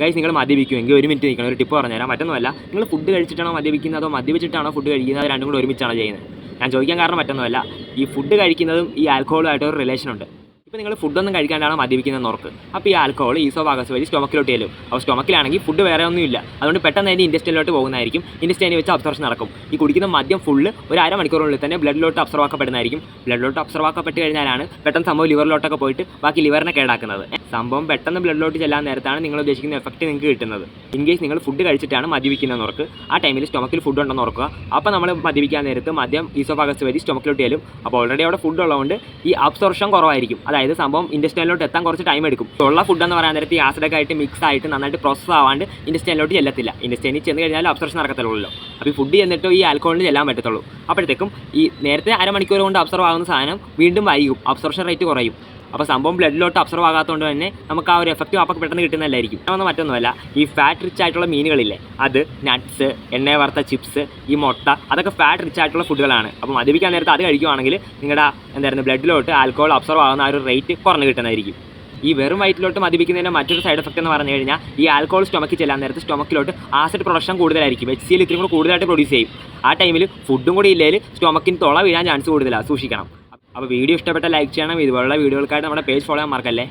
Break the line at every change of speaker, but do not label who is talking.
Guys നിങ്ങൾ മദ്യപിക്കുമെങ്കിൽ ഒരു minute നിൽക്കണം. ഒരു ടിപ്പ് പറഞ്ഞുതരാം. മറ്റൊന്നുമല്ല നിങ്ങൾ ഫുഡ് കഴിച്ചിട്ടാണോ മദ്യപിക്കുന്നത് അതോ മദ്യപിച്ചിട്ടാണോ ഫുഡ് കഴിക്കുന്നത്? രണ്ടും കൂടെ ഒരുമിച്ചാണോ ചെയ്യുന്നത്. ഞാൻ ചോദിക്കാൻ കാരണം മറ്റൊന്നുമല്ല. ഈ ഫുഡ് കഴിക്കുന്നതും ഈ ആൽക്കഹോളുമായിട്ട് ഒരു റിലേഷൻ ഉണ്ട്. ഇപ്പോൾ നിങ്ങൾ ഫുഡൊന്നും കഴിക്കാണ്ടാണ് മദ്യപിക്കുന്നത് നോർക്ക് അപ്പോൾ ഈ ആൽക്കഹോൾ ഈസോ ഭാഗസ് വഴി സ്റ്റൊമക്കിലോട്ട് ചെല്ലും. അപ്പോൾ സ്റ്റൊമക്കിലാണെങ്കിൽ ഫുഡ് വേറെ ഒന്നുമില്ല. അതുകൊണ്ട് പെട്ടെന്ന് തന്നെ ഇൻഡസ്ട്രിയിലോട്ട് പോകുന്നതായിരിക്കും. ഇൻഡസ്ട്രിയിൽ വെച്ച് അബ്സർവേഷൻ നടക്കും. ഈ കുടിക്കുന്ന മദ്യം ഫുള്ള് ഒരു അര അരമണിക്കൂറിനുള്ളിൽ തന്നെ ബ്ലഡിലോട്ട് അബ്സർവ് ആക്കപ്പെടുന്നതായിരിക്കും. ബ്ലഡിലോട്ട് അബ്സർവ് ആക്കപ്പെട്ട് കഴിഞ്ഞാലാണ് പെട്ടെന്ന് സംഭവം ലിവറിലോട്ടൊക്കെ പോയിട്ട് ബാക്കി ലിവറിനെ കേടാക്കുന്നത്. സംഭവം പെട്ടെന്ന് ബ്ലഡിലോട്ട് ചെല്ലാൻ നേരത്താണ് നിങ്ങൾ ഉദ്ദേശിക്കുന്ന എഫക്റ്റ് നിങ്ങൾക്ക് കിട്ടുന്നത്. ഇൻ കേസ് നിങ്ങൾ ഫുഡ് കഴിച്ചിട്ടാണ് മദ്യപിക്കുന്നത് ഓർക്ക് ആ ടൈമിൽ സ്റ്റൊമക്കിൽ ഫുഡ് ഉണ്ടെന്ന് ഓർക്കുക. അപ്പോൾ നമ്മൾ മദ്യപിക്കാൻ നേരത്ത് മദ്യം ഈസോഫാഗസ് വഴി സ്റ്റൊമക്കിലോട്ട് ചെല്ലും. അപ്പോൾ ഓൾറെഡി അവിടെ ഫുഡ് ഉള്ളതുകൊണ്ട് ഈ അബ്സോർഷൻ കുറവായിരിക്കും. അതായത് സംഭവം ഇൻഡസ്ട്രിയിലോട്ട് എത്താൻ കുറച്ച് ടൈം എടുക്കും. ഉള്ള ഫുഡ് എന്ന് പറയാൻ നേരത്തെ ഈ ആസിഡൊക്കെ ആയിട്ട് മിക്സ് ആയിട്ട് നന്നായിട്ട് പ്രോസസ്സ് ആവാണ്ട് ഇൻഡസ്ട്രിയിലോട്ട് ചെല്ലത്തില്ല. ഇൻഡസ്ട്രിയിൽ ചെന്ന് കഴിഞ്ഞാൽ അബ്സോർഷൻ നടക്കത്തുള്ളൂ അപ്പോൾ ഈ ഫുഡ് ചെന്നിട്ട് ഈ ആൽക്കോളിന് ചെല്ലാൻ പറ്റത്തുള്ളൂ. അപ്പോഴത്തേക്കും ഈ നേരത്തെ അരമണിക്കൂർ കൊണ്ട് അബ്സർവ് ആകുന്ന സാധനം വീണ്ടും വൈകും. അബ്സർഷൻ റേറ്റ് കുറയും. അപ്പോൾ സംഭവം ബ്ലഡിലോട്ട് അബ്സർവ് ആകാത്തതുകൊണ്ട് തന്നെ നമുക്ക് ആ ഒരു എഫക്റ്റീവ് അപ്പോൾ പെട്ടെന്ന് കിട്ടുന്നതല്ലായിരിക്കും. അതൊന്നും മറ്റൊന്നുമല്ല. ഈ ഫാറ്റ് റിച്ച് ആയിട്ടുള്ള മീനുകളില്ലേ അത് നട്ട്സ് എണ്ണ വറുത്ത ചിപ്സ് ഈ മുട്ട അതൊക്കെ ഫാറ്റ് റിച്ച് ആയിട്ടുള്ള ഫുഡുകളാണ് അപ്പോൾ മദ്യപിക്കാൻ നേരത്തെ അത് കഴിക്കുവാണെങ്കിൽ നിങ്ങളുടെ എന്തായിരുന്നു ബ്ലഡിലോട്ട് ആൽക്കഹോൾ അബ്സർവ് ആകുന്ന ആ ഒരു റേറ്റ് കുറഞ്ഞു കിട്ടുന്നതായിരിക്കും. ഈ വെറും വയറ്റിലോട്ട് മദ്യപിക്കുന്നതിന്റെ മറ്റൊരു സൈഡ് എഫക്റ്റ് എന്ന് പറഞ്ഞു കഴിഞ്ഞാൽ ഈ ആൽക്കഹോൾ സ്റ്റൊമക്കിൽ ചെല്ലാൻ നേരത്ത് സ്റ്റൊമക്കിലോട്ട് ആസിഡ് പ്രൊഡക്ഷൻ കൂടുതലായിരിക്കും. എച്ച് സിയിൽ ഇത്തിരി കൂടെ കൂടുതലായിട്ട് പ്രൊഡ്യൂസ് ചെയ്യും. ആ ടൈമിൽ ഫുഡും കൂടി ഇല്ലെങ്കിൽ സ്റ്റൊമക്കിന് തുള വീഴാൻ ചാൻസ് കൂടുതലാണ് സൂക്ഷിക്കണം. അപ്പോൾ വീഡിയോ ഇഷ്ടപ്പെട്ട ലൈക്ക് ചെയ്യണം. ഇതുപോലുള്ള വീഡിയോകൾക്കായിട്ട് നമ്മുടെ പേജ് ഫോളോ ചെയ്യാൻ മറക്കല്ലേ